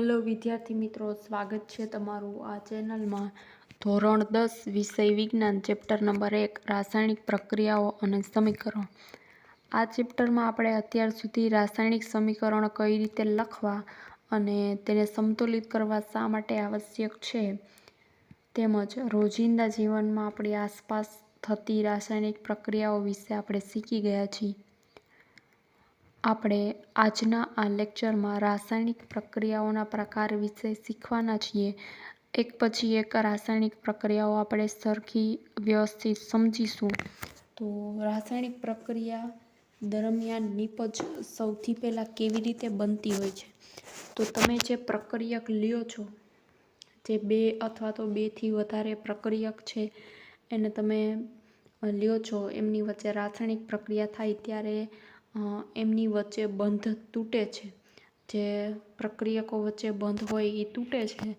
Hello વિદ્યાર્થી મિત્રો, સ્વાગત છે તમારું આ ચેનલમાં. ધોરણ દસ, વિષય વિજ્ઞાન, ચેપ્ટર નંબર એક, રાસાયણિક પ્રક્રિયાઓ અને સમીકરણ. આ ચેપ્ટરમાં આપણે અત્યાર સુધી રાસાયણિક સમીકરણ કઈ રીતે લખવા અને તેને સંતુલિત કરવા શા માટે આવશ્યક છે? તેમજ રોજિંદા જીવનમાં આપણી આસપાસ થતી રાસાયણિક પ્રક્રિયાઓ વિશે આપણે શીખી ગયા છીએ. આપણે આજના આ લેક્ચરમાં રાસાયણિક પ્રક્રિયાઓના પ્રકાર વિશે શીખવાના છીએ. એક પછી એક રાસાયણિક પ્રક્રિયાઓ આપણે સરખી વ્યવસ્થિત સમજીશું. તો રાસાયણિક પ્રક્રિયા દરમિયાન નિપજ સૌથી પહેલાં કેવી રીતે બનતી હોય છે? તો તમે જે પ્રક્રિયક લ્યો છો, જે બે અથવા તો બેથી વધારે પ્રક્રિયક છે, એને તમે લ્યો છો, એમની વચ્ચે રાસાયણિક પ્રક્રિયા થાય ત્યારે એમની વચ્ચે બંધ તૂટે છે. જે પ્રક્રિયકો વચ્ચે બંધ હોય એ તૂટે છે.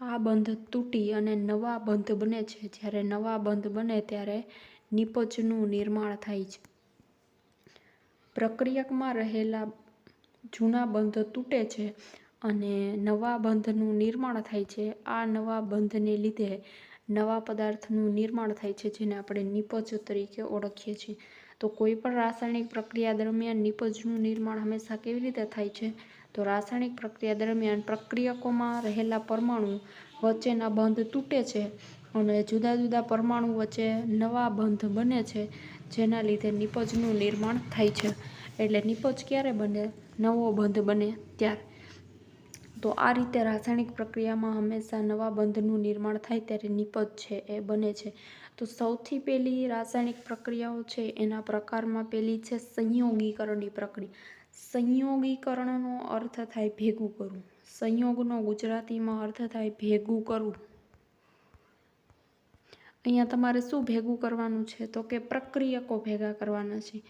આ બંધ તૂટી અને નવા બંધ બને છે. જ્યારે નવા બંધ બને ત્યારે નિપજનું નિર્માણ થાય છે. પ્રક્રિયકમાં રહેલા જૂના બંધ તૂટે છે અને નવા બંધનું નિર્માણ થાય છે. આ નવા બંધને લીધે નવા પદાર્થનું નિર્માણ થાય છે, જેને આપણે નિપજ તરીકે ઓળખીએ છીએ. તો કોઈ પણ રાસાયણિક પ્રક્રિયા દરમિયાન નિપજનું નિર્માણ હંમેશા કેવી રીતે થાય છે? તો રાસાયણિક પ્રક્રિયા દરમિયાન પ્રક્રિયકોમાં રહેલા પરમાણુ વચ્ચેના બંધ તૂટે છે અને જુદા જુદા પરમાણુ વચ્ચે નવા બંધ બને છે, જેના લીધે નિપજનું નિર્માણ થાય છે. એટલે નિપજ ક્યારે બને? નવો બંધ બને ત્યારે. તો આ રીતે રાસાયણિક પ્રક્રિયામાં હંમેશા નવા બંધનું નિર્માણ થાય ત્યારે નિપજ છે, એ બને છે. તો સૌથી પહેલી રાસાયણિક પ્રક્રિયાઓ છે, એના પ્રકારમાં પહેલી છે સંયોગીકરણની પ્રક્રિયા. સંયોગીકરણનો અર્થ થાય ભેગું કરવું. સંયોગનો ગુજરાતીમાં અર્થ થાય ભેગું કરવું. અહીંયા તમારે શું ભેગું કરવાનું છે? તો કે પ્રક્રિયકો ભેગા કરવાના છે.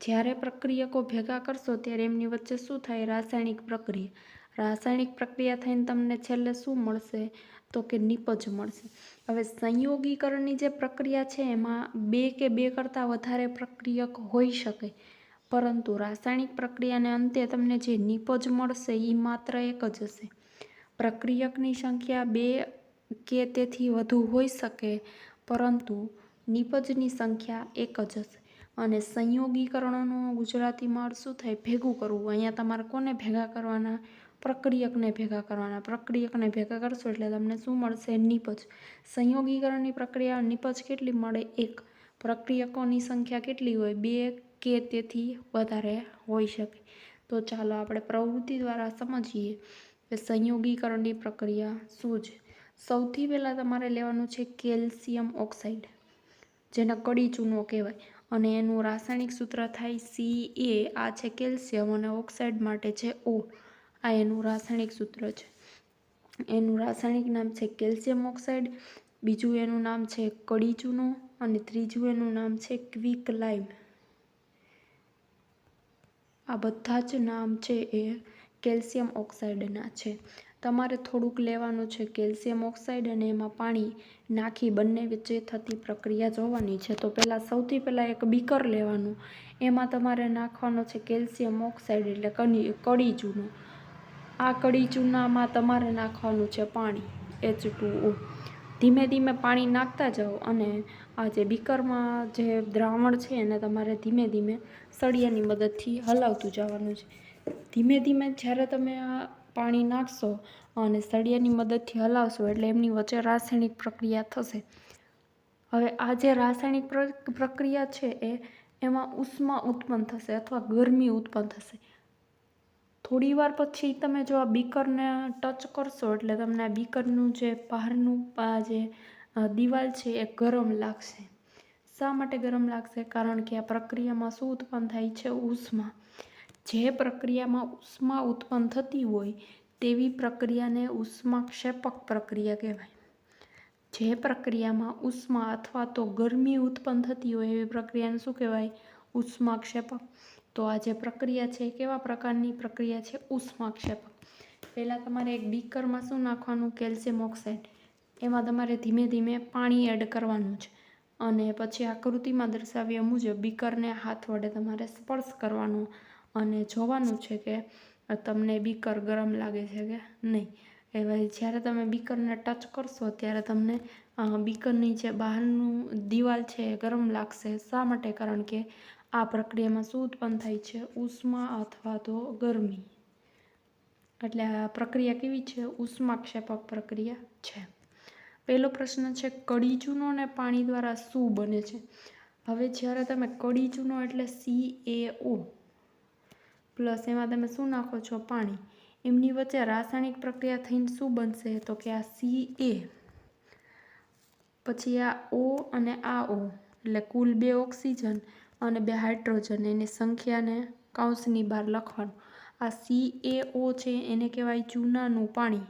જ્યારે પ્રક્રિયકો ભેગા કરશો ત્યારે એમની વચ્ચે શું થાય? રાસાયણિક પ્રક્રિયા. રાસાયણિક પ્રક્રિયા થઈને તમને છેલ્લે શું મળશે? તો કે નિપજ મળશે. હવે સંયોગીકરણની જે પ્રક્રિયા છે, એમાં બે કે બે કરતાં વધારે પ્રક્રિયક હોઈ શકે. પરંતુ રાસાયણિક પ્રક્રિયાને અંતે તમને જે નિપજ મળશે એ માત્ર એક જ હશે. પ્રક્રિયકની સંખ્યા બે કે તેથી વધુ હોઈ શકે, પરંતુ નિપજની સંખ્યા એક જ હશે. અને સંયોગીકરણનું ગુજરાતીમાં શું થાય? ભેગું કરવું. અહીંયા તમારે કોને ભેગા કરવાના? પ્રક્રિયકને ભેગા કરવાના. પ્રક્રિયકને ભેગા કરશો એટલે તમને શું મળશે? નિપજ. સંયોગીકરણની પ્રક્રિયા નિપજ કેટલી મળે? એક. પ્રક્રિયકોની સંખ્યા કેટલી હોય? બે કે તેથી વધારે હોઈ શકે. તો ચાલો આપણે પ્રવૃત્તિ દ્વારા સમજીએ કે સંયોગીકરણની પ્રક્રિયા શું છે. સૌથી પહેલાં તમારે લેવાનું છે કેલ્શિયમ ઓક્સાઇડ, જેને કડી ચૂનો કહેવાય. અને એનું રાસાયણિક સૂત્ર થાય સી એ. આ છે કેલ્શિયમ અને ઓક્સાઇડ માટે છે ઓ. આ એનું રાસાયણિક સૂત્ર છે. એનું રાસાયણિક નામ છે કેલ્શિયમ ઓક્સાઇડ, બીજું એનું નામ છે કડી ચૂનો અને ત્રીજું એનું નામ છે ક્વિક લાઈમ. આ બધા જ નામ છે એ કેલ્શિયમ ઓક્સાઇડના છે. તમારે થોડુંક લેવાનું છે કેલ્શિયમ ઓક્સાઇડ અને એમાં પાણી નાખી બંને વચ્ચે થતી પ્રક્રિયા જોવાની છે. તો પહેલાં સૌથી પહેલાં એક બીકર લેવાનું. એમાં તમારે નાખવાનો છે કેલ્શિયમ ઓક્સાઇડ એટલે કડી ચૂનો આ કડી ચૂનામાં તમારે નાખવાનું છે પાણી એચ ટુ ધીમે ધીમે પાણી નાખતા જાઓ અને આ જે બીકરમાં જે દ્રાવણ છે એને તમારે ધીમે ધીમે સળિયાની મદદથી હલાવતું જવાનું છે. ધીમે ધીમે જ્યારે તમે આ પાણી નાખશો અને સળિયાની મદદથી હલાવશો એટલે એમની વચ્ચે રાસાયણિક પ્રક્રિયા થશે. હવે આ જે રાસાયણિક પ્રક્રિયા છે એ, એમાં ઉષ્મા ઉત્પન્ન થશે અથવા ગરમી ઉત્પન્ન થશે. થોડી વાર પછી તમે જો આ બીકરને ટચ કરશો, એટલે તમને આ બીકરનું જે બહારનું આ જે દિવાલ છે એ ગરમ લાગશે. શા માટે ગરમ લાગશે? કારણ કે આ પ્રક્રિયામાં શું ઉત્પન્ન થાય છે? ઉષ્મા. જે પ્રક્રિયામાં ઉષ્મા ઉત્પન્ન થતી હોય, તેવી પ્રક્રિયાને ઉષ્માક્ષેપક પ્રક્રિયા કહેવાય. જે પ્રક્રિયામાં ઉષ્મા અથવા તો ગરમી ઉત્પન્ન થતી હોય, એવી પ્રક્રિયાને શું કહેવાય? ઉષ્માક્ષેપક. તો આ જે પ્રક્રિયા છે કેવા પ્રકારની પ્રક્રિયા છે? ઉષ્માક્ષેપક પહેલાં તમારે એક બીકરમાં શું નાખવાનું? Calcium oxide. એમાં તમારે ધીમે ધીમે પાણી એડ કરવાનું છે અને પછી આકૃતિમાં દર્શાવ્યા મુજબ બીકરને હાથ વડે તમારે સ્પર્શ કરવાનો અને જોવાનું છે કે તમને બીકર ગરમ લાગે છે કે નહીં. એવા જ્યારે તમે બીકરને ટચ કરશો ત્યારે તમને બીકરની જે બહારનું દિવાલ છે એ ગરમ લાગશે. શા માટે? કારણ કે આ પ્રક્રિયામાં શું ઉત્પન્ન થાય છે ઉષ્મા અથવા તો ગરમી. એટલે આ પ્રક્રિયા કેવી છે? ઉષ્માક્ષેપક પ્રક્રિયા છે. પહેલો પ્રશ્ન છે કડી ચૂનો અને પાણી દ્વારા શું બને છે? હવે જ્યારે તમે કડી ચૂનો એટલે સી એ ઓ પ્લસ એમાં તમે શું નાખો છો? પાણી. એમની વચ્ચે રાસાયણિક પ્રક્રિયા થઈને શું બનશે? તો કે આ સી એ પછી આ ઓ અને આ ઓ એટલે કુલ બે ઓક્સિજન. અને બે હાઇડ્રોજન, એની સંખ્યાને કૌંસની બહાર લખવાનું. આ સી છે, એને કહેવાય ચૂનાનું પાણી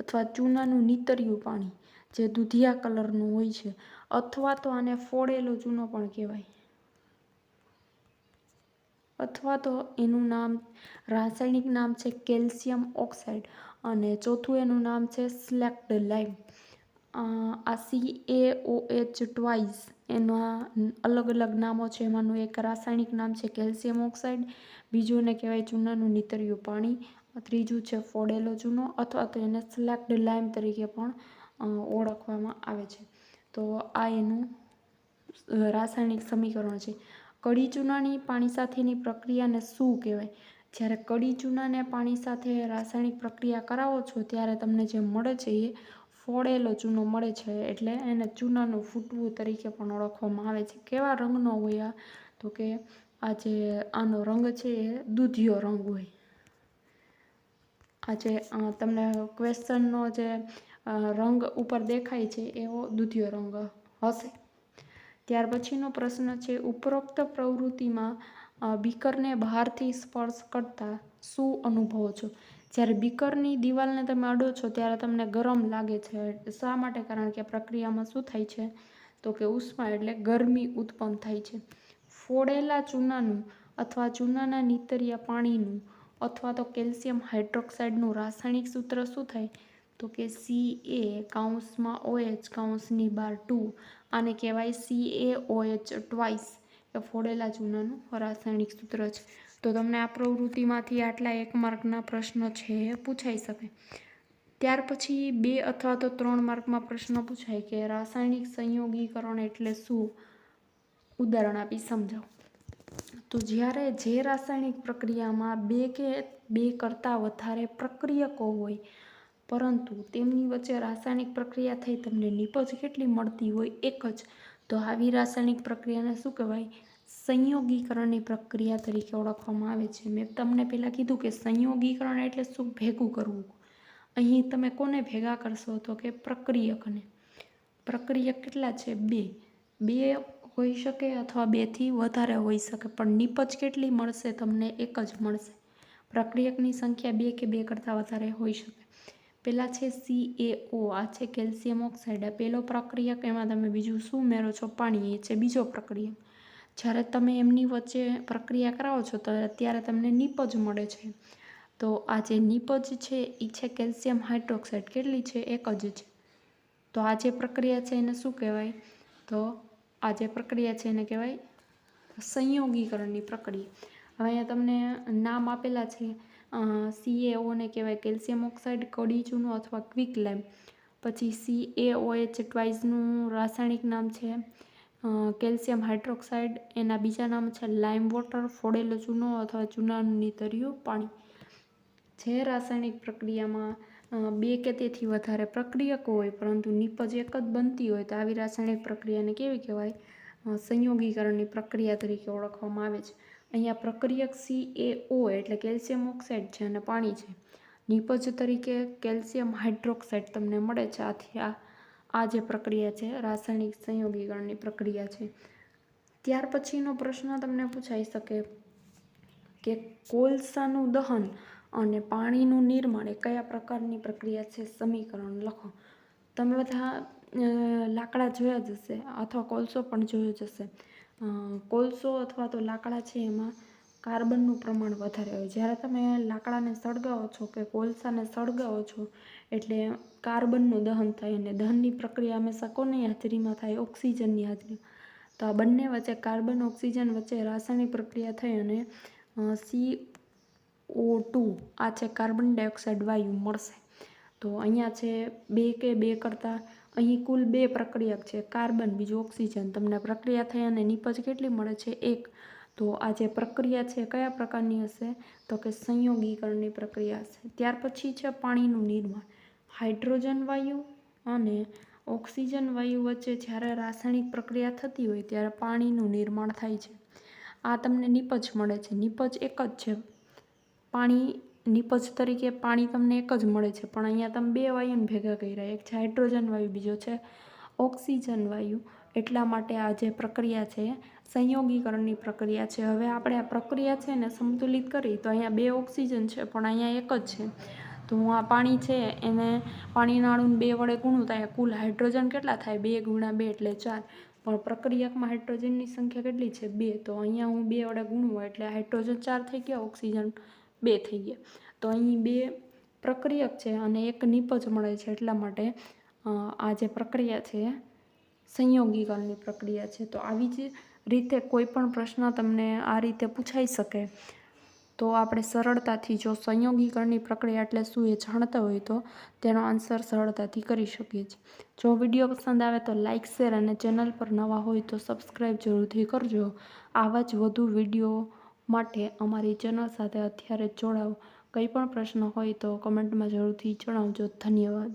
અથવા ચૂનાનું નીતર્યું પાણી, જે દૂધિયા કલરનું હોય છે, અથવા તો આને ફોડેલો ચૂનો પણ કહેવાય. અથવા તો એનું નામ, રાસાયણિક નામ છે કેલ્શિયમ ઓક્સાઇડ અને ચોથું એનું નામ છે સ્લેક્ડ લાઇમ આ C A O H twice એના અલગ અલગ નામો છે, એમાંનું એક રાસાયણિક નામ છે કેલ્શિયમ ઓક્સાઇડ, બીજું એને કહેવાય ચૂનાનું નીતર્યું પાણી, ત્રીજું છે ફોડેલો ચૂનો અથવા તો એને સ્લેક્ડ લાઇમ તરીકે પણ ઓળખવામાં આવે છે. તો આ એનું રાસાયણિક સમીકરણ છે. કડી ચૂનાની પાણી સાથેની પ્રક્રિયાને શું કહેવાય? જ્યારે કડી ચૂનાને પાણી સાથે રાસાયણિક પ્રક્રિયા કરાવો છો, ત્યારે તમને જે મળે છે એ ફોડેલો ચૂનો મળે છે એટલે એને ચૂનાનું ફૂટવું તરીકે પણ ઓળખવામાં આવે છે. કેવા રંગનો હોય આ? તો કે આ જે આનો રંગ છે એ દૂધિયો રંગ હોય. આ જે તમને ક્વેશ્ચનનો જે રંગ ઉપર દેખાય છે એવો દૂધિયો રંગ હશે. ત્યાર પછીનો પ્રશ્ન છે, ઉપરોક્ત પ્રવૃત્તિમાં બીકરને બહારથી સ્પર્શ કરતા શું અનુભવો છો? જ્યારે બીકરની દિવાલને તમે અડો છો ત્યારે તમને ગરમ લાગે છે. શા માટે? કારણ કે પ્રક્રિયામાં શું થાય છે? તો કે ઉષ્મા એટલે ગરમી ઉત્પન્ન થાય છે. ફોડેલા ચૂનાનું અથવા ચૂનાના નીતરિયા પાણીનું અથવા તો કેલ્શિયમ હાઇડ્રોક્સાઇડનું રાસાયણિક સૂત્ર શું થાય? તો કે સી એ કાઉન્સમાં ઓએચ કાઉન્સની બાર ટુ. આને કહેવાય સી એ ઓએચ ટ્વાઇસ એ ફોડેલા ચૂનાનું રાસાયણિક સૂત્ર છે. તો તમને આ પ્રવૃત્તિમાંથી આટલા એક માર્કના પ્રશ્નો છે પૂછાઈ શકે. ત્યાર પછી બે અથવા તો ત્રણ માર્કમાં પ્રશ્ન પૂછાય કે રાસાયણિક સંયોગીકરણ એટલે શું? ઉદાહરણ આપી સમજાવો. તો જ્યારે જે રાસાયણિક પ્રક્રિયામાં બે કે બે કરતાં વધારે પ્રક્રિયકો હોય, પરંતુ તેમની વચ્ચે રાસાયણિક પ્રક્રિયા થઈ, તમને નિપજ કેટલી મળતી હોય એક જ, તો આવી રાસાયણિક પ્રક્રિયાને શું કહેવાય? સંયોગીકરણની પ્રક્રિયા તરીકે ઓળખવામાં આવે છે. મેં તમને પહેલાં કીધું કે સંયોગીકરણ એટલે શું? ભેગું કરવું. અહીં તમે કોને ભેગા કરશો તો કે પ્રક્રિયકને? પ્રક્રિયક કેટલા છે? બે. બે હોઈ શકે અથવા બેથી વધારે હોઈ શકે, પણ નિપજ કેટલી મળશે? તમને એક જ મળશે. પ્રક્રિયકની સંખ્યા બે કે બે કરતાં વધારે હોઈ શકે. પહેલાં છે સી આ છે કેલ્શિયમ ઓક્સાઇડ. આ પહેલો પ્રક્રિયક, એમાં તમે બીજું શું ઉમેરો છો? પાણી. એ છે બીજો પ્રક્રિયક. જ્યારે તમે એમની વચ્ચે પ્રક્રિયા કરાવો છો, તો ત્યારે તમને નિપજ મળે છે. તો આ જે નિપજ છે એ છે કેલ્શિયમ હાઇડ્રોક્સાઇડ. કેટલી છે? એક જ છે. તો આ જે પ્રક્રિયા છે, એને શું કહેવાય? તો આ જે પ્રક્રિયા છે, એને કહેવાય સંયોગીકરણની પ્રક્રિયા. હવે અહીંયા તમને નામ આપેલા છે સીએઓને કહેવાય કેલ્શિયમ ઓક્સાઇડ કડી ચૂનો અથવા ક્વિક લાઇમ પછી સી એ ઓએચ ટ્વાઇસનું રાસાયણિક નામ છે. કેલ્શિયમ હાઇડ્રોક્સાઇડ, એના બીજા નામ છે લાઇમ વોટર, ફોડેલો ચૂનો અથવા ચૂનાનું નીતર્યું પાણી. જે રાસાયણિક પ્રક્રિયામાં બે કે તેથી વધારે પ્રક્રિયકો હોય, પરંતુ નિપજ એક જ બનતી હોય, તો આવી રાસાયણિક પ્રક્રિયાને કેવી કહેવાય? સંયોગીકરણની પ્રક્રિયા તરીકે ઓળખવામાં આવે છે. અહીંયા પ્રક્રિયક સી એ ઓ એટલે કેલ્શિયમ ઓક્સાઇડ છે અને પાણી છે. નિપજ તરીકે કેલ્શિયમ હાઇડ્રોક્સાઇડ તમને મળે છે. આથી આ આ જે પ્રક્રિયા છે, રાસાયણિક સંયોગીકરણની પ્રક્રિયા છે. ત્યાર પછીનો પ્રશ્ન તમને પૂછાઈ શકે કે કોલસાનું દહન અને પાણીનું નિર્માણ એ કયા પ્રકારની પ્રક્રિયા છે, સમીકરણ લખો. તમે બધા લાકડા જોયા જ હશે અથવા કોલસો પણ જોયો જ હશે. કોલસો અથવા તો લાકડા છે એમાં કાર્બનનું પ્રમાણ વધારે હોય. જ્યારે તમે લાકડાને સળગાવો છો કે કોલસાને સળગાવો છો એટલે કાર્બનનું દહન થાય અને દહનની પ્રક્રિયા હંમેશા કોની હાજરીમાં થાય? ઓક્સિજનની હાજરીમાં તો આ બંને વચ્ચે કાર્બન, ઓક્સિજન વચ્ચે રાસાયણિક પ્રક્રિયા થઈ અને સી ઓ ટુ આ છે કાર્બન ડાયોક્સાઇડ વાયુ મળશે. તો અહીંયા છે બે કે બે કરતાં અહીં કુલ બે પ્રક્રિયક છે, કાર્બન, બીજું ઓક્સિજન. તમને પ્રક્રિયા થઈ અને નીપજ કેટલી મળે છે? એક. તો આ જે પ્રક્રિયા છે કયા પ્રકારની હશે? તો કે સંયોગીકરણની પ્રક્રિયા હશે. ત્યાર પછી છે પાણીનું નિર્માણ. હાઇડ્રોજન વાયુ અને ઓક્સિજન વાયુ વચ્ચે જ્યારે રાસાયણિક પ્રક્રિયા થતી હોય ત્યારે પાણીનું નિર્માણ થાય છે. આ તમને નિપજ મળે છે. નિપજ એક જ છે. પાણી, નિપજ તરીકે પાણી તમને એક જ મળે છે. પણ અહીંયા તમે બે વાયુને ભેગા કર્યા. એક છે હાઇડ્રોજન વાયુ, બીજો છે ઓક્સિજન વાયુ. એટલા માટે આ જે પ્રક્રિયા છે, સંયોગીકરણની પ્રક્રિયા છે. હવે આપણે આ પ્રક્રિયા છે ને સંતુલિત કરી, તો અહીંયા બે ઓક્સિજન છે, પણ અહીંયા એક જ છે. તો હું આ પાણી છે, એને પાણીના અણુને બે વડે ગુણું થાય. કુલ હાઇડ્રોજન કેટલા થાય? બે ગુણ્યા બે એટલે ચાર. પણ પ્રક્રિયકમાં હાઇડ્રોજનની સંખ્યા કેટલી છે? બે. તો અહીંયા હું બે વડે ગુણું એટલે હાઇડ્રોજન ચાર થઈ ગયા, ઓક્સિજન બે થઈ ગયા. તો અહીં બે પ્રક્રિયક છે અને એક નિપજ મળે છે એટલા માટે આ જે પ્રક્રિયા છે, સંયોગીકરણની પ્રક્રિયા છે. તો આવી જ રીતે કોઈ પણ પ્રશ્ન તમને આ રીતે પૂછાઈ શકે. તો આપણે સરળતાથી જો સંયોગીકરણની પ્રક્રિયા એટલે શું એ જાણતા હોય તો તેનો આન્સર સરળતાથી કરી શકીએ છીએ. જો વીડિયો પસંદ આવે તો લાઇક શેર અને ચેનલ પર નવા હોય તો સબસ્ક્રાઈબ જરૂરથી કરજો. આવા જ વધુ વીડિયો માટે અમારી ચેનલ સાથે અત્યારે જોડાઓ. કંઈ પણ પ્રશ્ન હોય તો કમેન્ટમાં જરૂરથી જણાવજો. ધન્યવાદ.